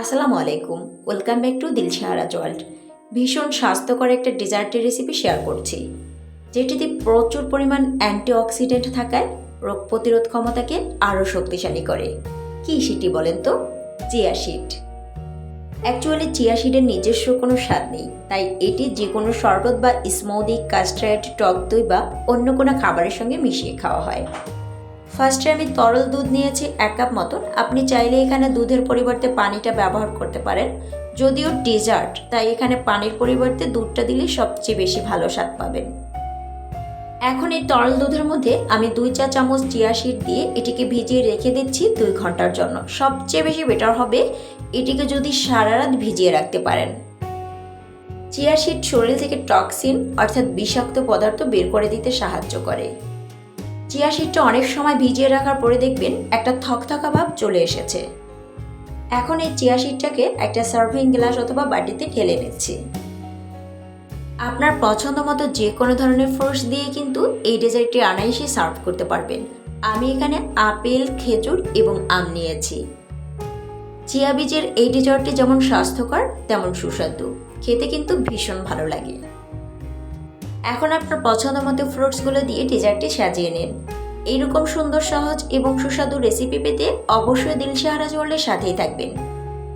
আসসালামু আলাইকুম। Welcome back to Dilshaharaj world ভীষণ স্বাস্থ্যকর একটা ডেজার্টের রেসিপি শেয়ার করছি। যেটিতে প্রচুর পরিমাণ অ্যান্টিঅক্সিডেন্ট থাকায় রোগ প্রতিরোধ ক্ষমতাকে আরও শক্তিশালী করে। কী সেটি বলেন তো? চিয়া সিড অ্যাকচুয়ালি চিয়া সিডের নিজস্ব কোনো স্বাদ নেই। তাই এটি যে কোনো শরবত বা স্মুদি কাস্টার্ড টক দই বা অন্য কোনো খাবারের সঙ্গে মিশিয়ে খাওয়া হয়। ফার্স্টে আমি তরল দুধ নিয়েছি এক কাপ মতন। আপনি চাইলে এখানে দুধের পরিবর্তে পানিটা ব্যবহার করতে পারেন। যদিও ডেজার্ট তাই এখানে পানির পরিবর্তে দুধটা দিলে সবচেয়ে বেশি ভালো স্বাদ পাবেন। এখন এই তরল দুধের মধ্যে আমি দুই চা চামচ চিয়া সিড দিয়ে এটিকে ভিজিয়ে রেখে দিচ্ছি দুই ঘণ্টার জন্য। সবচেয়ে বেশি বেটার হবে এটিকে যদি সারা রাত ভিজিয়ে রাখতে পারেন। চিয়া সিড শরীর থেকে টক্সিন অর্থাৎ বিষাক্ত পদার্থ বের করে দিতে সাহায্য করে। চিয়া সিডটা অনেক সময় ভিজিয়ে রাখার পরে দেখবেন একটা থকথকা ভাব চলে এসেছে। এখন এই চিয়া সিডটাকে একটা সার্ভিং গ্লাস অথবা বাটিতে ঢেলে নিচ্ছি। আপনার পছন্দ মতো যে কোনো ধরনের ফ্রুটস দিয়ে কিন্তু এই ডেজার্টটি আনাইসে সার্ভ করতে পারবেন। আমি এখানে আপেল, খেজুর এবং আম নিয়েছি। চিয়া বীজের এই ডেজার্টটি যেমন স্বাস্থ্যকর, তেমন সুস্বাদু। খেতে কিন্তু ভীষণ ভালো লাগে। এখন আপনার পছন্দ মতো ফ্রুটসগুলো দিয়ে ডেজার্টটি সাজিয়ে নিন। এইরকম সুন্দর, সহজ এবং সুস্বাদু রেসিপি পেতে অবশ্যই দিলশাহারা ওয়ার্ল্ডের সাথেই থাকবেন।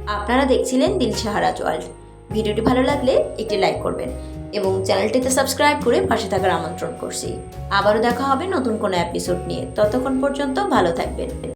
আপনারা দেখছিলেন দিলশাহারা ওয়ার্ল্ড ভিডিওটি ভালো লাগলে একটি লাইক করবেন এবং চ্যানেলটিতে সাবস্ক্রাইব করে পাশে থাকার আমন্ত্রণ করছি। আবারও দেখা হবে নতুন কোনো এপিসোড নিয়ে। ততক্ষণ পর্যন্ত ভালো থাকবেন।